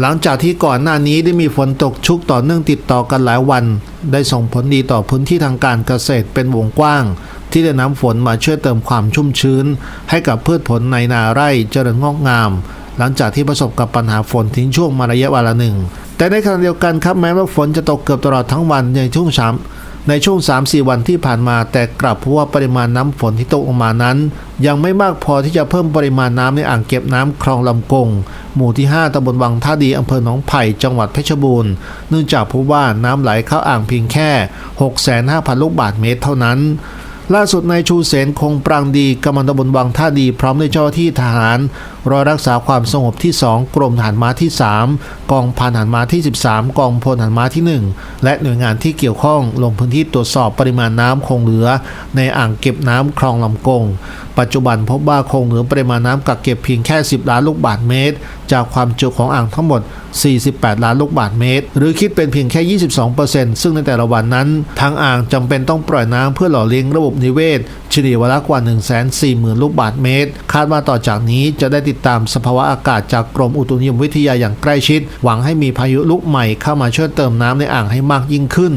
หลังจากที่ก่อนหน้านี้ได้มีฝนตกชุกต่อเนื่องติดต่อกันหลายวัน ได้ส่งผลดีต่อพื้นที่ทางการเกษตรเป็นวงกว้าง ที่ได้น้ำฝนมาช่วยเติมความชุ่มชื้น ให้กับพืชผลในนาไร่เจริญงอกงาม หลังจากที่ประสบกับปัญหาฝนทิ้งช่วงมาระยะเวลาหนึ่ง แต่ในขณะเดียวกันครับแม้ว่าฝนจะตกเกือบตลอดทั้งวันในช่วงสามในช่วง 3-4 วันที่ผ่านมาแต่กลับพบว่าปริมาณน้ำฝนที่ตกลงมานั้น ยังไม่มากพอที่จะเพิ่มปริมาณน้ำในอ่างเก็บน้ำคลองลำกง หมู่ที่ 5ตำบลวังท่าดีอำเภอหนองไผ่จังหวัดเพชรบูรณ์เนื่องจากพบว่าน้ำไหลเข้าอ่างเพียงแค่ 65,000ลูกบาศก์เมตรเท่านั้น ล่าสุดนายชูเสนคงปรางดีกำลังตำบลวังท่าดีพร้อมด้วยเจ้าที่ทหารรอรักษาความสงบที่ 2 กรมทหารม้าที่ 3 กองพันทหารม้าที่ 13 กองพลทหารม้าที่ 1 และหน่วยงานที่เกี่ยวข้องลงพื้นที่ตรวจสอบปริมาณน้ำคงเหลือ ในอ่างเก็บน้ำคลองลำกง ปัจจุบันพบว่าคงเหลือปริมาณน้ำกักเก็บเพียงแค่ 10 ล้านลูกบาศก์เมตร จากความจุของอ่างทั้งหมด 48 ล้านลูกบาศก์เมตร หรือคิดเป็นเพียงแค่ 22%ซึ่งในแต่ละวันนั้น ทางอ่างจำเป็นต้องปล่อยน้ำเพื่อหล่อเลี้ยงระบบนิเวศเฉลี่ยวันละกว่า 140,000 ลูกบาทเมตร คาดว่าต่อจากนี้จะได้ติดตามสภาวะอากาศจากกรมอุตุนิยมวิทยาอย่างใกล้ชิด หวังให้มีพายุลูกใหม่เข้ามาช่วยเติมน้ำในอ่างให้มากยิ่งขึ้น